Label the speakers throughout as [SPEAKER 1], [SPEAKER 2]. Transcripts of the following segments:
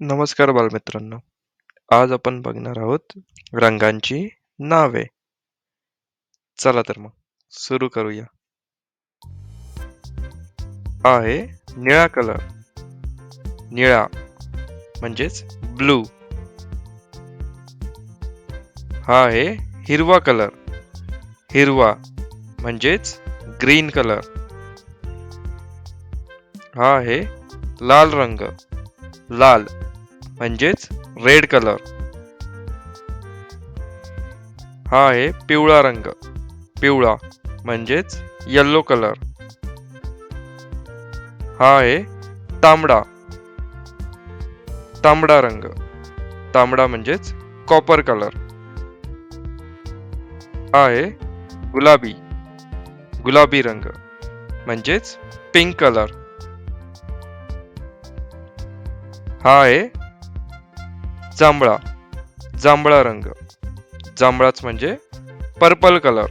[SPEAKER 1] नमस्कार बालमित्रांनो. आज आपण बघणार आहोत रंगांची नावे. चला तर मग सुरू करूया. आहे निळा कलर. निळा म्हणजेच ब्लू. हा आहे हिरवा कलर. हिरवा म्हणजेच ग्रीन कलर. हा आहे लाल रंग. लाल म्हणजेच रेड कलर. हा आहे पिवळा रंग. पिवळा म्हणजेच येल्लो कलर. हा आहे तांबडा. तांबडा रंग. तांबडा म्हणजेच कॉपर कलर. हा आहे गुलाबी. गुलाबी रंग म्हणजेच पिंक कलर हा आहे जांभळा जांभळा रंग. जांभळाच म्हणजे पर्पल कलर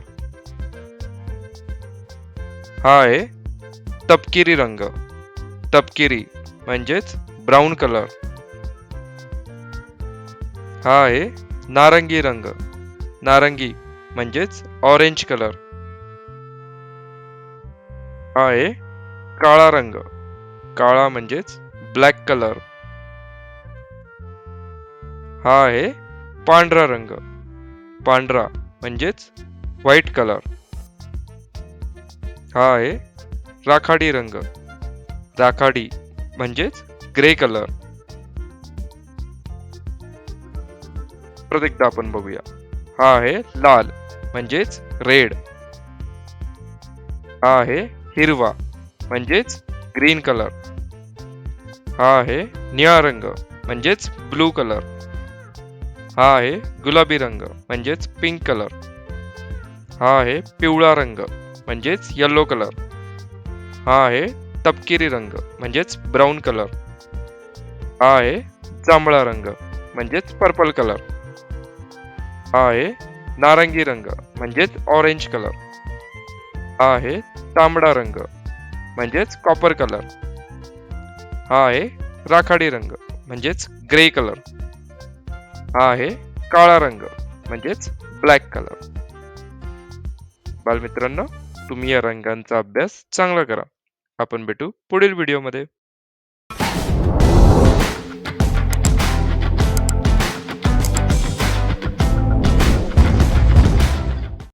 [SPEAKER 1] हा आहे तपकिरी रंग. तपकिरी म्हणजेच ब्राऊन कलर हा आहे नारंगी रंग. नारंगी म्हणजेच ऑरेंज कलर आहे काळा रंग. काळा म्हणजेच ब्लॅक कलर हा आहे पांढरा रंग. पांढरा म्हणजेच व्हाईट कलर हा आहे राखाडी रंग. राखाडी म्हणजेच ग्रे कलर परत एकदा आपण बघूया. हा आहे लाल म्हणजेच रेड हा आहे हिरवा म्हणजेच ग्रीन कलर हा आहे निळा रंग म्हणजेच ब्लू कलर हा आहे गुलाबी रंग म्हणजेच पिंक कलर हा आहे पिवळा रंग म्हणजेच येल्लो कलर हा आहे तपकिरी रंग म्हणजेच ब्राऊन कलर हा आहे जांभळा रंग म्हणजेच पर्पल कलर हा आहे नारंगी रंग म्हणजेच ऑरेंज कलर हा आहे तांबडा रंग म्हणजेच कॉपर कलर हा आहे राखाडी रंग म्हणजेच ग्रे कलर हा आहे काळा रंग म्हणजेच ब्लॅक कलर बालमित्रांनो तुम्ही या रंगांचा अभ्यास चांगला करा. आपण भेटू पुढील व्हिडिओमध्ये